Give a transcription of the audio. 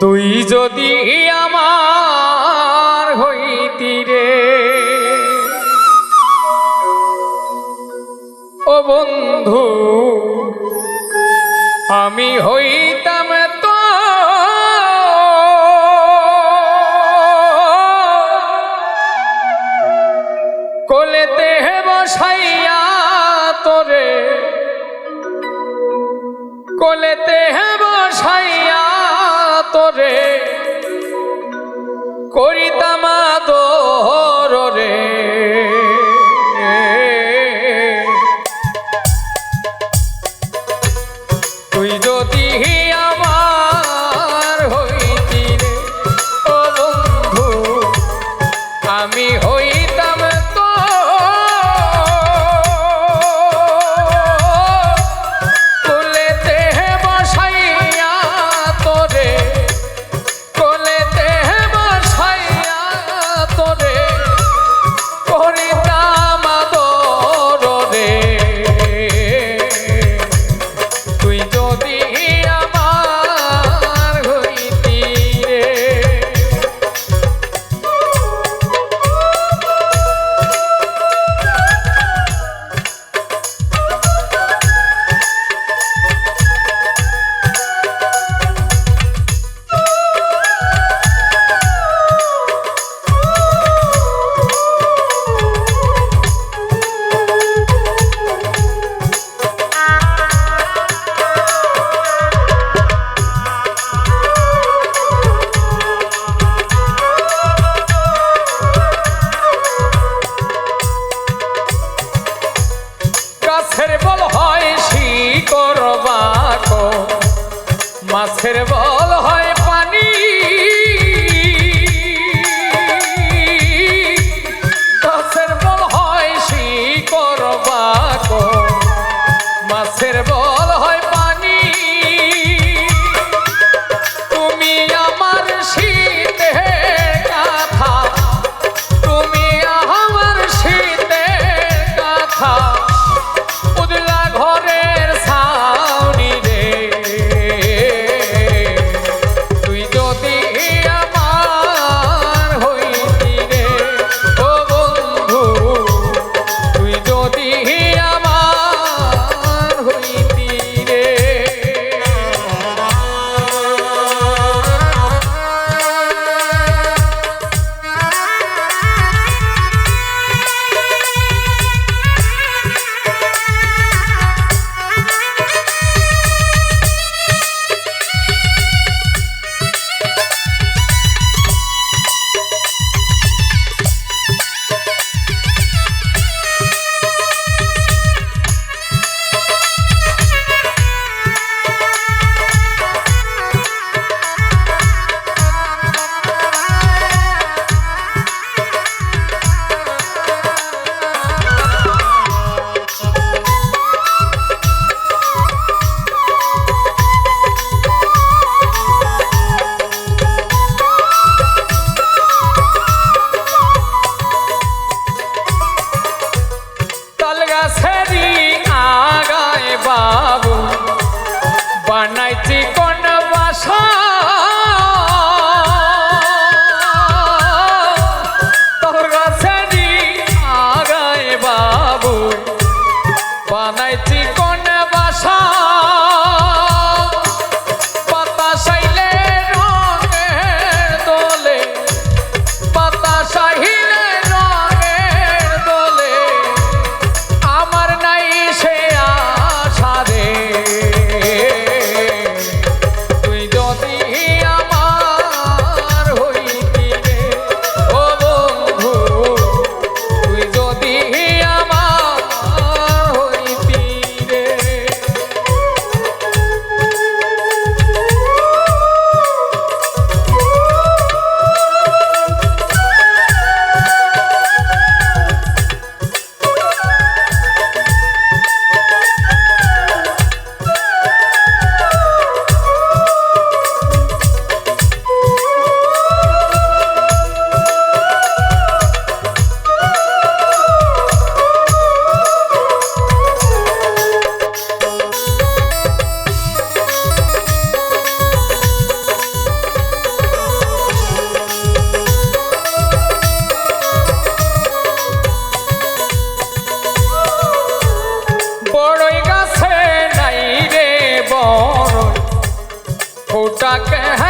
তুই যদি আমার বন্ধু আমি হইতাম তো। কোলেতে বসাইয়া তোরে কোলেতে বসাইয়া তোরে। তুই যদি আমার I can't.